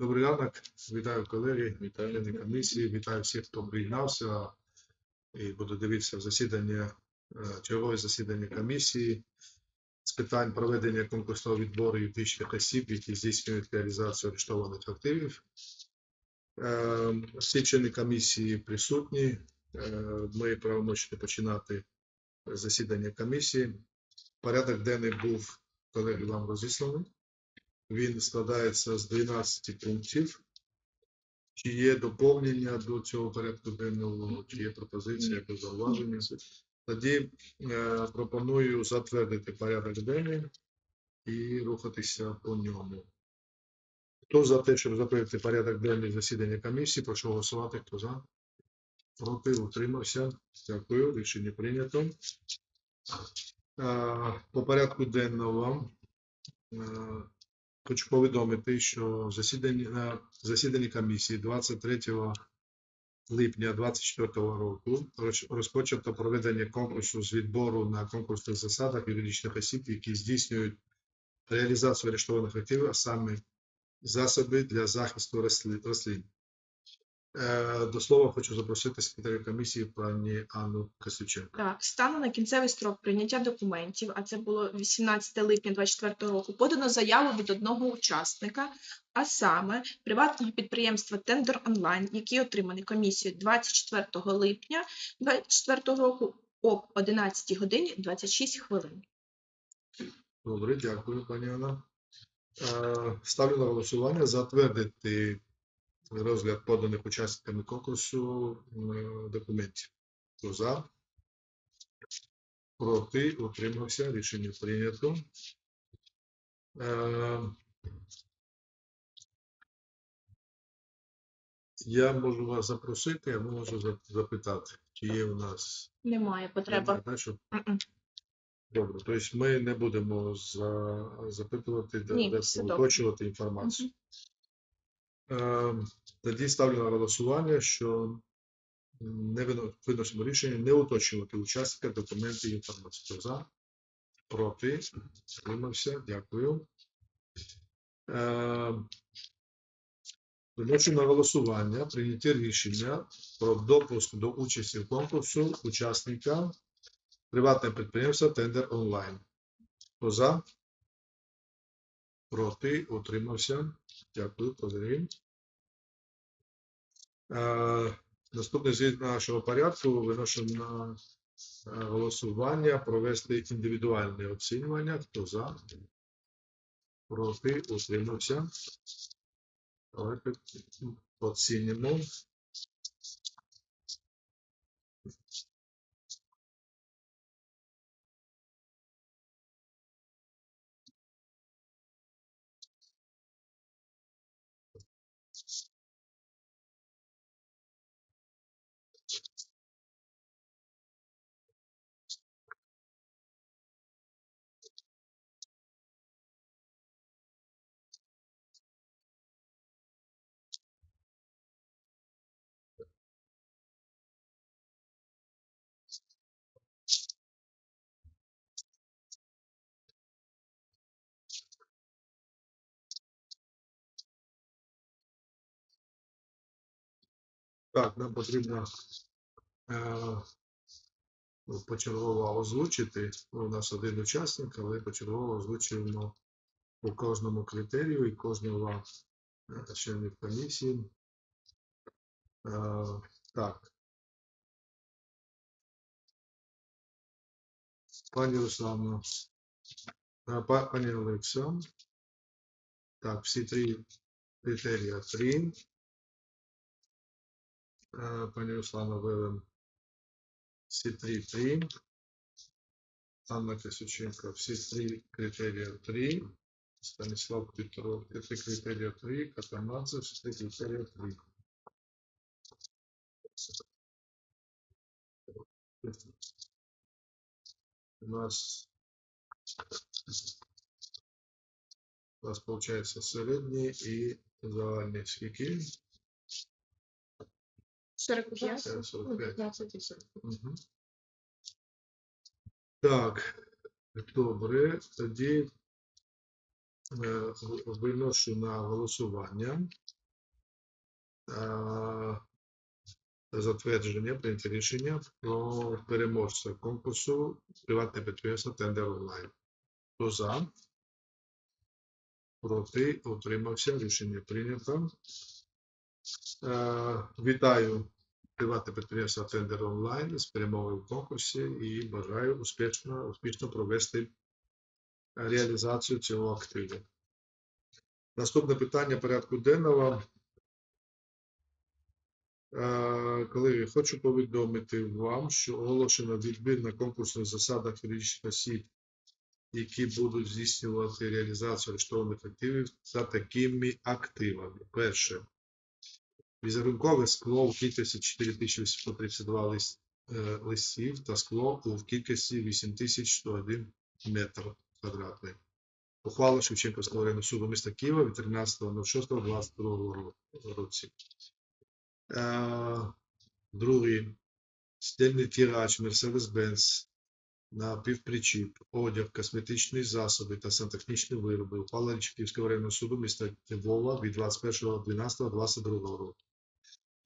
Добрий ранок, вітаю колеги, вітаю члени комісії, вітаю всіх, хто приєднався і буде дивитися засідання, е, чергове засідання комісії з питань проведення конкурсного відбору юридичних осіб, які здійснюють реалізацію арештованих активів. Е, Всі члени комісії присутні. Е, Ми правомочні починати засідання комісії. Порядок денний був колеги вам розісланий. Він складається з 12 пунктів. Чи є доповнення до цього порядку денного, чи є пропозиція або зауваження? Тоді е, пропоную затвердити порядок денний і рухатися по ньому. Хто за те, щоб затвердити порядок денний засідання комісії, прошу голосувати. Хто за? Проти, утримався. Дякую. Рішення прийнято. Е, По порядку денного е, Хочу повідомити, що засідання на засіданні комісії 23 липня 2024 року розпочато проведення конкурсу з відбору на конкурсних засадах юридичних осіб, які здійснюють реалізацію арештованих активів, а саме засоби для захисту росли- рослин. Е, До слова хочу запросити секретаря комісії пані Анну Косюченко. Так, станом на кінцевий строк прийняття документів, а це було 18 липня 2024 року, подано заяву від одного учасника, а саме приватного підприємства Тендер Онлайн, який отриманий комісією 24 липня 2024 року об 11 годині 26 хвилин. Добре, дякую, пані Анна. Е, Ставлю на голосування затвердити розгляд поданих учасниками конкурсу е, документів. Хто за? Проти? Утримався. Рішення прийнято. Е, Я можу вас запросити, або можу запитати, чи є у нас Немає потреби. Добре, тобто ми не будемо запитувати, де, уточнювати інформацію. Е, тоді ставлю на голосування, що не вино- виносимо рішення не уточнювати учасника документів і інформації. Хто за? Проти? Тримався. Дякую. Е, Виношу на голосування прийняття рішення про допуск до участі в конкурсу учасника Приватне підприємство Тендер онлайн. Хто за? Проти? Утримався. Дякую, Позирін. Е, Наступний звіт нашого порядку виношу на е, голосування провести індивідуальне оцінювання. Хто за? Проти? Утримався. Давайте оцінимо. Так, нам потрібно е, ну, почергово озвучити. Ну, У нас один учасник, але почергово озвучуємо по кожному критерію і кожного е, членів комісії. Е, так. Пані Руслано, е, пані Олекса. Так, всі три критерії три. Е, Пані Руслана Велен. Всі три три. Анна Косюченко, всі три критерії три. Станіслав Петров, всі три критерії три. Катамадзе, всі три критерії три. У нас у нас получается середній і загальний скільки? 45. Це 45. 15 і 40. Мгм. Так, добре. Тоді е, виношу на голосування е, затвердження, прийняття рішення про переможця конкурсу приватне підприємство Тендер онлайн. Хто за? Проти? Утримався. Рішення прийнято. Е, Вітаю приватне підприємство Тендер онлайн з перемогою в конкурсі і бажаю успішно, успішно провести реалізацію цього активу. Наступне питання порядку денного. Е, Колеги, хочу повідомити вам, що оголошено відбір на конкурсних засадах юридичних осіб, які будуть здійснювати реалізацію арештованих активів за такими активами. Перше. Візерункове скло в кількості 4832 лист, е, листів та скло у кількості 8101 метр квадратний. Ухвала Шевченківського районного суду міста Києва від 13.06.22 році. Е, Другий. Стільний тирач Mercedes-Benz на півпричіп, одяг, косметичні засоби та сантехнічні вироби. Ухвала Річківського районного суду міста Львова від 21.12.22 року.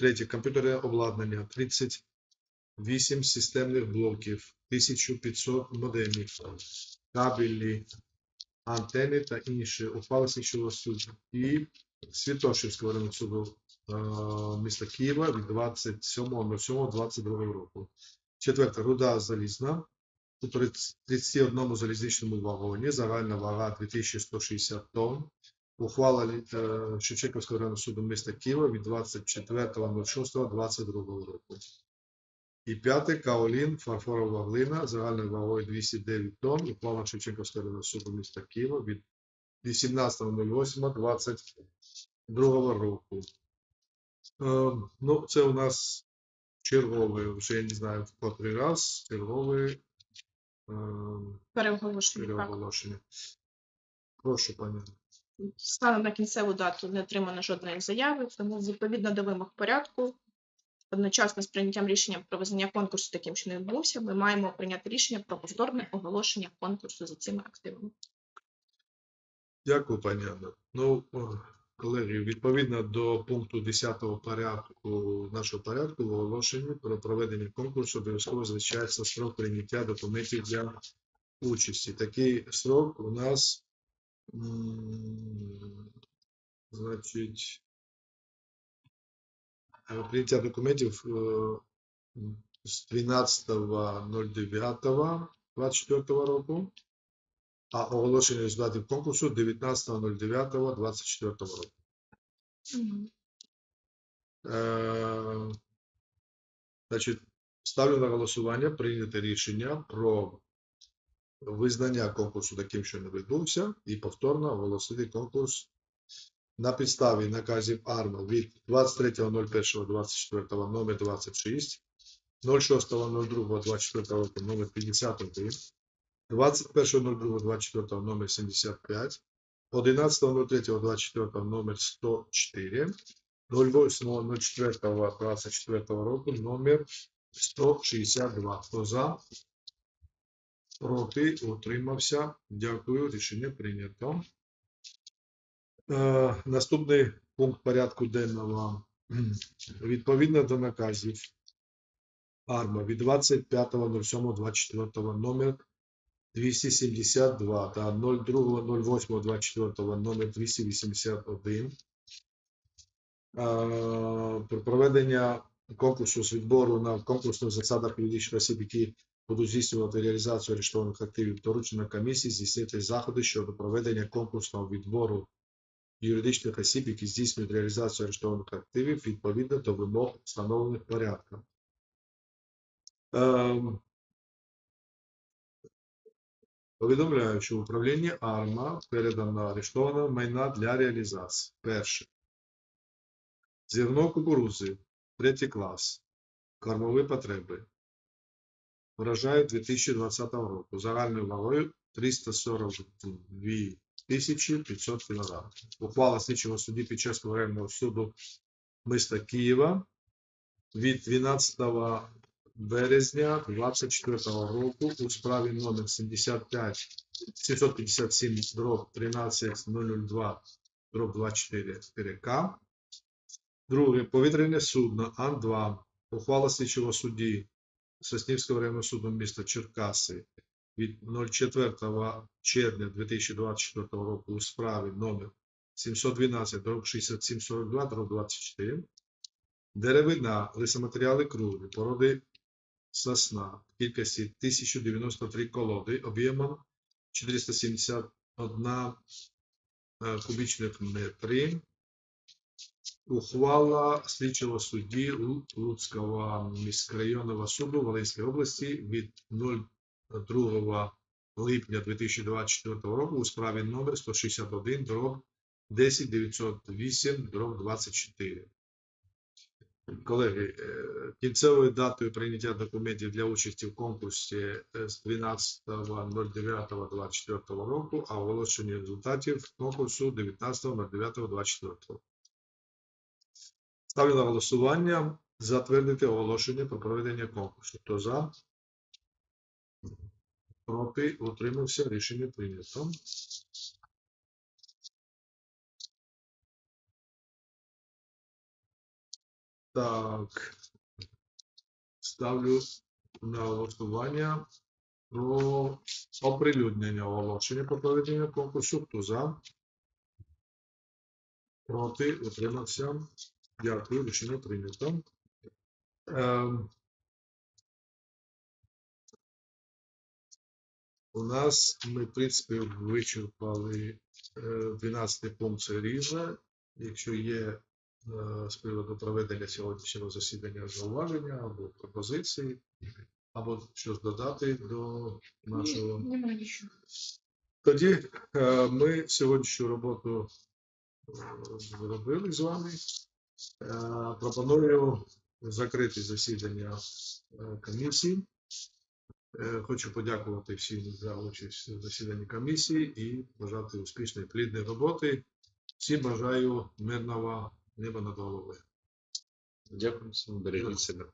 Третє. Комп'ютерне обладнання 38 системних блоків, 1500 модемів, кабелі, антени та інші ухвали слідчого суду. І Святошинського районного суду е, міста Києва від 27.07.22 року. Четверте. Руда залізна у 31 залізничному вагоні, загальна вага 2160 тонн. Ухвала е, Шевченківського районного суду міста Києва від 24.06.22 року. І п'яте Каолін, фарфорова глина, загальною вагою 209 тонн. Ухвала Шевченківського районного суду міста Києва від 18.08.22 року. Е, ну, це у нас черговий, вже я не знаю в котрий раз, черговий е, Переоголошення. Переоголошення. Прошу, пані. Станом на кінцеву дату не отримано жодної заяви, тому відповідно до вимог порядку, одночасно з прийняттям рішення про визнання конкурсу таким, що не відбувся, ми маємо прийняти рішення про повторне оголошення конкурсу за цими активами. Дякую, пані Анна. Ну, колеги, відповідно до пункту 10 порядку нашого порядку в оголошенні про проведення конкурсу обов'язково звичається строк прийняття документів для участі. Такий строк у нас, значить, прийняття документів е, м, 12.09.24 року а оголошення результатів конкурсу 19.09.24 року. Е, значить, ставлю на голосування прийняте рішення про визнання конкурсу таким, що не відбувся, і повторно оголосити конкурс на підставі наказів АРМА від 23.01.24 номер 26, 06.02.24 року номер 51, 21.02.24 номер 75, 11.03.24 номер 104, 08.04.24 року номер 162. Хто за? Проти? Утримався. Дякую. Рішення прийнято. Е, наступний пункт порядку денного. Відповідно до наказів АРМА від 25.07.24 номер 272 та 02.08.24 номер 281 е, про проведення конкурсу з відбору на конкурсних засадах юридичних осіб, які будуть здійснювати реалізацію арештованих активів, доручено комісії здійснити заходи щодо проведення конкурсного відбору юридичних осіб, які здійснюють реалізацію арештованих активів відповідно до вимог встановлених порядком. Ем, Повідомляю, що в управлінні АРМА передано арештоване майна для реалізації. Перше. Зерно кукурузи, третій клас, кормові потреби. Врожаю 2020 року загальною вагою 342 тисячі 500 кг. Ухвала слідчого судді під час районного суду міста Києва від 12 березня 2024 року у справі номер 75 757 дроб 13002 дроб 24 К. Друге, повітряне судно Ан-2, ухвала слідчого судді Соснівського районного суду міста Черкаси від 04 червня 2024 року у справі номер 712 дроб 6742 дроб 24. Деревина, лисоматеріали круги, породи сосна в кількості 1093 колоди об'ємом 471 е, кубічних метри. Ухвала слідчого судді Луцького міськрайонного суду Волинської області від 02 липня 2024 року у справі номер 161 дроб 10908 дроб 24. Колеги, е, кінцевою датою прийняття документів для участі в конкурсі е, з 12.09.24 року, а оголошення результатів конкурсу 19.09.24. Ставлю на голосування затвердити оголошення про проведення конкурсу. Хто за? Проти? Утримався? Рішення прийнято. Так. Ставлю на голосування про оприлюднення оголошення про проведення конкурсу. Хто за? Проти? Утримався? Дякую, рішення прийнято. У нас ми, в принципі, вичерпали е, 12 пункт це. Якщо є е, з приводу проведення сьогоднішнього засідання зауваження або пропозиції, або щось додати до нашого. Немає нічого. Тоді е, ми сьогоднішню роботу е, зробили з вами. Е, Пропоную закрити засідання е, комісії. Е, Хочу подякувати всім за участь в засіданні комісії і бажати успішної плідної роботи. Всім бажаю мирного неба над головою. Дякую всім, бережіть себе.